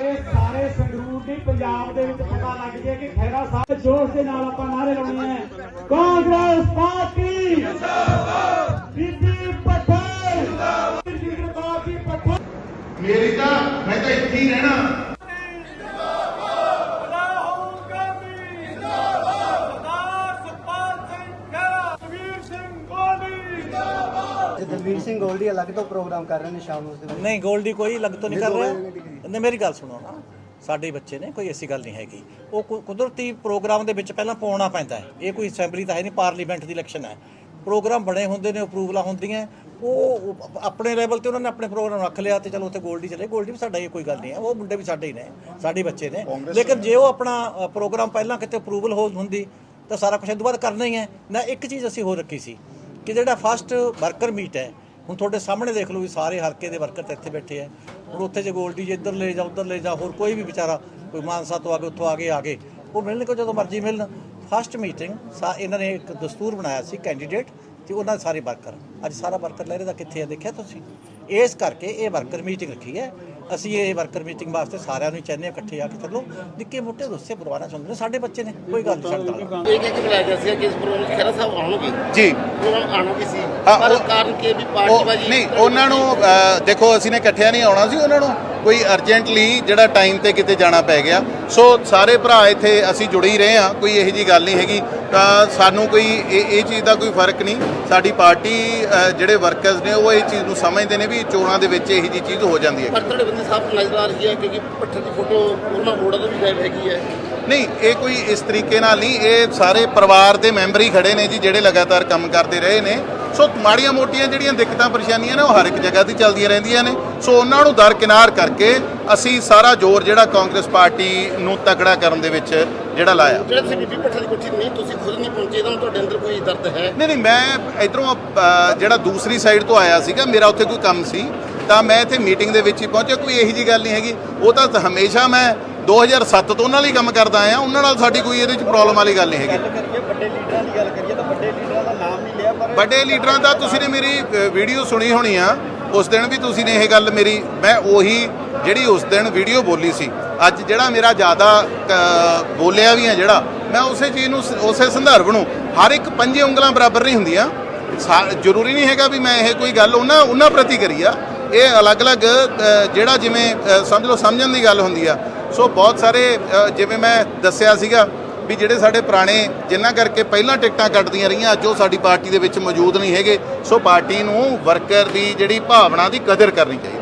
ਕੇ ਸਾਰੇ ਸੰਗਰੂਰ ਦੀ ਪੰਜਾਬ ਦੇ ਵਿੱਚ ਪਤਾ ਲੱਗ ਜੇ ਕਿ ਖੈਰਾ ਸਾਹਿਬ ਜੋਸ਼ ਦੇ ਨਾਲ ਆਪਾਂ ਨਾਰੇ ਲਾਉਣੇ ਆ। ਕਾਂਗਰਸ ਪਾਰਟੀ ਜਿੰਦਾਬਾਦ। ਬੀਬੀ ਪਟੇਲ। ਜਿੰਦਾਬਾਦ ਜਿੰਦਾਬਾਦ ਜੀ ਮੇਰੀ ਤਾਂ ਮੈਂ ਤਾਂ ਇੱਥੇ ਹੀ ਰਹਿਣਾ ਰਾਹੁਲ ਗਾਂਧੀ ਜਿੰਦਾਬਾਦ ਸਰਦਾਰ ਸੁਖਪਾਲ ਸਿੰਘ ਖਹਿਰਾ ਵੀਰ ਸਿੰਘ ਗੋਲਡੀ ਦਲਵੀਰ ਸਿੰਘ ਗੋਲਡੀ ਅਲੱਗ ਤੋਂ ਪ੍ਰੋਗਰਾਮ ਕਰ ਰਹੇ ਨੇ ਸ਼ਾਮ ਨੂੰ ਉਸ ਦੇ ਵਿੱਚ ਨਹੀਂ ਗੋਲਡੀ ਕੋਈ ਅਲੱਗ ਤੋਂ ਨਹੀਂ ਕਰ ਰਿਹਾ। ਨਹੀਂ ਮੇਰੀ ਗੱਲ ਸੁਣੋ ਨਾ। ਸਾਡੇ ਬੱਚੇ ਨੇ ਕੋਈ ਐਸੀ ਗੱਲ ਨਹੀਂ ਹੈਗੀ। ਉਹ ਕੁ- ਕੁਦਰਤੀ ਪ੍ਰੋਗਰਾਮ ਦੇ ਵਿੱਚ ਪਹਿਲਾਂ ਪਾਉਣਾ ਪੈਂਦਾ ਹੈ। ਇਹ ਕੋਈ ਅਸੈਂਬਲੀ ਤਾਂ ਹੈ ਨਹੀਂ ਪਾਰਲੀਮੈਂਟ ਦੀ ਇਲੈਕਸ਼ਨ ਹੈ। ਪ੍ਰੋਗਰਾਮ ਬਣੇ ਹੁੰਦੇ ਨੇ ਅਪਰੂਵਲਾਂ ਹੁੰਦੀਆਂ। ਉਹ ਆਪਣੇ ਲੈਵਲ ਤੇ ਉਹਨਾਂ ਨੇ ਆਪਣੇ ਪ੍ਰੋਗਰਾਮ ਰੱਖ ਲਿਆ ਤੇ ਚਲੋ ਉੱਥੇ ਗੋਲਡੀ ਚਲੇ। ਗੋਲਡੀ ਵੀ ਸਾਡਾ ਇਹ ਕੋਈ ਗੱਲ ਨਹੀਂ ਹੈ। ਉਹ ਮੁੰਡੇ ਵੀ ਸਾਡੇ ਹੀ ਨੇ ਸਾਡੇ ਬੱਚੇ ਨੇ। ਲੇਕਿਨ ਜੇ ਉਹ ਆਪਣਾ ਪ੍ਰੋਗਰਾਮ ਪਹਿਲਾਂ ਕਿਤੇ ਅਪਰੂਵਲ ਹੋ ਹੁੰਦੀ ਤਾਂ ਸਾਰਾ ਕੁਝ ਇਹ ਤੋਂ ਬਾਅਦ ਕਰਨਾ ਹੀ ਹੈ। ਨਾ ਇੱਕ ਚੀਜ਼ ਅਸੀਂ ਹੋਰ ਰੱਖੀ ਸੀ ਕਿ ਜਿਹੜਾ ਫਸਟ ਵਰਕਰ ਮੀਟ ਹੈ ਹੁਣ ਤੁਹਾਡੇ ਸਾਹਮਣੇ ਦੇਖ ਲਓ ਵੀ ਸਾਰੇ ਹਲਕੇ ਦੇ ਵਰਕਰ ਤਾਂ ਇੱਥੇ ਬੈਠੇ ਆ। ਹੁਣ ਉੱਥੇ ਜੇ ਗੋਲਡੀ ਜੇ ਇੱਧਰ ਲੈ ਜਾ, ਉੱਧਰ ਲੈ ਜਾ, ਹੋਰ ਕੋਈ ਵੀ ਵਿਚਾਰਾ, ਕੋਈ ਮਾਨਸਾ ਤੋਂ ਆ ਕੇ, ਉੱਥੋਂ ਆ ਕੇ ਆ ਗਏ ਉਹ ਮਿਲਣ ਕੋ ਜਦੋਂ ਮਰਜ਼ੀ ਮਿਲਣ। ਫਸਟ ਮੀਟਿੰਗ ਸਾ ਇਹਨਾਂ ਨੇ ਇੱਕ ਦਸਤੂਰ ਬਣਾਇਆ ਸੀ ਕੈਂਡੀਡੇਟ ਤੇ ਉਹਨਾਂ ਦੇ ਸਾਰੇ ਵਰਕਰ। ਅੱਜ ਸਾਰਾ ਵਰਕਰ ਲਹਿਰੇ ਦਾ ਕਿੱਥੇ ਆ, ਦੇਖਿਆ ਤੁਸੀਂ? ਇਸ ਕਰਕੇ ਇਹ ਵਰਕਰ ਮੀਟਿੰਗ ਰੱਖੀ ਹੈ। ਅਸੀਂ ਇਹ ਵਰਕਰ ਮੀਟਿੰਗ ਵਾਸਤੇ ਸਾਰਿਆਂ ਨੂੰ ਚਾਹੁੰਦੇ ਹਾਂ ਇਕੱਠੇ ਆ ਕੇ ਚੱਲੋ। ਨਿੱਕੇ ਮੋਟੇ ਗੁੱਸੇ ਪਰਵਾਨਾ ਚਾਹੁੰਦੇ ਨੇ ਸਾਡੇ ਬੱਚੇ ਨੇ ਕੋਈ ਗੱਲ ਨਹੀਂ ਛੱਡਦਾ ਇਹ ਕੇ ਬੁਲਾਇਆ ਗਿਆ ਸੀ ਕਿ ਇਸ ਪ੍ਰੋਗਰਾਮ ਵਿੱਚ ਖਹਿਰਾ ਸਾਹਿਬ ਆਉਣਗੇ? ਜੀ। ਪ੍ਰੋਗਰਾਮ ਆਉਣਗੇ ਸੀ। ਪਰ ਕਾਰਨ ਕੀ ਵੀ ਉਹ ਪਾਰਟੀਬਾਜੀ ਨਹੀਂ ਉਹਨਾਂ ਨੂੰ ਦੇਖੋ ਅਸੀਂ ਨੇ ਇਕੱਠਿਆਂ ਨਹੀਂ ਆਉਣਾ ਸੀ ਉਹਨਾਂ ਨੂੰ ਕੋਈ ਅਰਜੈਂਟਲੀ ਜਿਹੜਾ ਟਾਈਮ ਤੇ ਕਿਤੇ ਜਾਣਾ ਪੈ ਗਿਆ ਸੋ ਸਾਰੇ ਭਰਾ ਇੱਥੇ ਅਸੀਂ ਜੁੜੇ ਹੀ ਰਹੇ ਹਾਂ ਕੋਈ ਇਹੋ ਜੀ ਗੱਲ ਨਹੀਂ ਹੈਗੀ। ਤਾਂ ਸਾਨੂੰ ਕੋਈ ਇਹ ਇਹ ਚੀਜ਼ ਦਾ ਕੋਈ ਫ਼ਰਕ ਨਹੀਂ। ਸਾਡੀ ਪਾਰਟੀ ਜਿਹੜੇ ਵਰਕਰਸ ਨੇ ਉਹ ਇਹ ਚੀਜ਼ ਨੂੰ ਸਮਝਦੇ ਨੇ ਵੀ ਚੋਣਾਂ ਦੇ ਵਿੱਚ ਇਹੋ ਜੀ ਚੀਜ਼ ਹੋ ਜਾਂਦੀ ਹੈ। ਪਰ ਤੁਹਾਡੇ ਬੰਦੇ ਸਾਹਿਬ ਨਜ਼ਰ ਆ ਰਹੀ ਹੈ ਕਿਉਂਕਿ ਪੱਠੇ ਦੀ ਫੋਟੋ ਉਹਨਾਂ ਮੋੜਾ ਤੋਂ ਵੀ ਗਾਇਬ ਹੈਗੀ ਹੈ। ਨਹੀਂ ਇਹ ਕੋਈ ਇਸ ਤਰੀਕੇ ਨਾਲ ਨਹੀਂ। ਇਹ ਸਾਰੇ ਪਰਿਵਾਰ ਦੇ ਮੈਂਬਰ ਹੀ ਖੜੇ ਨੇ ਜੀ ਜਿਹੜੇ ਲਗਾਤਾਰ ਕੰਮ ਕਰਦੇ ਰਹੇ ਨੇ। ਸੋ ਮਾੜੀਆਂ ਮੋਟੀਆਂ ਜਿਹੜੀਆਂ ਦਿੱਕਤਾਂ ਪਰੇਸ਼ਾਨੀਆਂ ਨੇ ਉਹ ਹਰ ਇੱਕ ਜਗ੍ਹਾ ਤੇ ਚੱਲਦੀਆਂ ਰਹਿੰਦੀਆਂ ਨੇ। ਸੋ ਉਹਨਾਂ ਨੂੰ ਦਰਕਿਨਾਰ ਕਰਕੇ ਅਸੀਂ ਸਾਰਾ ਜ਼ੋਰ ਜਿਹੜਾ ਕਾਂਗਰਸ ਪਾਰਟੀ ਨੂੰ ਤਕੜਾ ਕਰਨ ਦੇ ਵਿੱਚ ਜਿਹੜਾ ਲਾਇਆ। ਜਿਹੜੇ ਤੁਸੀਂ ਬੀਬੀ ਪੱਠੇ ਦੀ ਕੋਠੀ ਨਹੀਂ ਤੁਸੀਂ ਖੁਦ ਨਹੀਂ ਪਹੁੰਚੇ ਤਾਂ ਤੁਹਾਡੇ ਅੰਦਰ ਕੋਈ ਦਰਦ ਹੈ? ਨਹੀਂ ਨਹੀਂ ਮੈਂ ਇਧਰੋਂ ਜਿਹੜਾ ਦੂਸਰੀ ਸਾਈਡ ਤੋਂ ਆਇਆ ਸੀਗਾ ਮੇਰਾ ਉੱਥੇ ਕੋਈ ਕੰਮ ਸੀ ਤਾਂ ਮੈਂ ਇੱਥੇ ਮੀਟਿੰਗ ਦੇ ਵਿੱਚ ਹੀ ਪਹੁੰਚਿਆ। ਕੋਈ ਇਹੋ ਜੀ ਗੱਲ ਨਹੀਂ ਹੈਗੀ। ਉਹ ਤਾਂ ਹਮੇਸ਼ਾ ਮੈਂ 2007 ਤੋਂ ਉਹਨਾਂ ਹੀ ਕੰਮ ਕਰਦਾ ਆਇਆ। ਉਹਨਾਂ ਨਾਲ ਸਾਡੀ ਕੋਈ ਇਹਦੇ ਵਿੱਚ ਪ੍ਰੋਬਲਮ ਵਾਲੀ ਗੱਲ ਨਹੀਂ ਹੈਗੀ। ਵੱਡੇ ਲੀਡਰਾਂ ਦੀ ਗੱਲ ਕਰੀਏ ਤਾਂ ਵੱਡੇ ਲੀਡਰਾਂ ਦਾ ਨਾਮ ਨਹੀਂ ਲਿਆ ਪਰ ਵੱਡੇ ਲੀਡਰਾਂ ਦਾ ਤੁਸੀਂ ਨੇ ਮੇਰੀ ਵੀਡੀਓ ਸੁਣੀ ਹੋਣੀ ਆ। ਉਸ ਦਿਨ ਵੀ ਤੁਸੀਂ ਨੇ ਇਹ ਗੱਲ ਮੇਰੀ, ਮੈਂ ਉਹੀ ਜਿਹੜੀ ਉਸ ਦਿਨ ਵੀਡੀਓ ਬੋਲੀ ਸੀ। ਅੱਜ ਜਿਹੜਾ ਮੇਰਾ ਜ਼ਿਆਦਾ ਬੋਲਿਆ ਵੀ ਆ ਜਿਹੜਾ, ਮੈਂ ਉਸੇ ਚੀਜ਼ ਨੂੰ ਉਸੇ ਸੰਦਰਭ ਨੂੰ ਹਰ ਇੱਕ ਪੰਜੇ ਉਂਗਲਾਂ ਬਰਾਬਰ ਨਹੀਂ ਹੁੰਦੀਆਂ। ਸਾ- ਜ਼ਰੂਰੀ ਨਹੀਂ ਹੈਗਾ ਵੀ ਮੈਂ ਇਹ ਕੋਈ ਗੱਲ ਉਹਨਾਂ ਉਹਨਾਂ ਪ੍ਰਤੀ ਕਰੀ ਆ। ਇਹ ਅਲੱਗ-ਅਲੱਗ ਜਿਹੜਾ ਜਿਵੇਂ ਸਮਝ ਲਓ ਸਮਝਣ ਦੀ ਗੱਲ ਹੁੰਦੀ ਆ। ਸੋ ਬਹੁਤ ਸਾਰੇ ਜਿਵੇਂ ਮੈਂ ਦੱਸਿਆ ਸੀਗਾ ਵੀ ਜਿਹੜੇ ਸਾਡੇ ਪੁਰਾਣੇ, ਜਿਨ੍ਹਾਂ ਕਰਕੇ ਪਹਿਲਾਂ ਟਿਕਟਾਂ ਕੱਟਦੀਆਂ ਰਹੀਆਂ, ਅੱਜ ਉਹ ਸਾਡੀ ਪਾਰਟੀ ਦੇ ਵਿੱਚ ਮੌਜੂਦ ਨਹੀਂ ਹੈਗੇ। ਸੋ ਪਾਰਟੀ ਨੂੰ ਵਰਕਰ ਦੀ ਜਿਹੜੀ ਭਾਵਨਾ ਦੀ ਕਦਰ ਕਰਨੀ ਚਾਹੀਦੀ।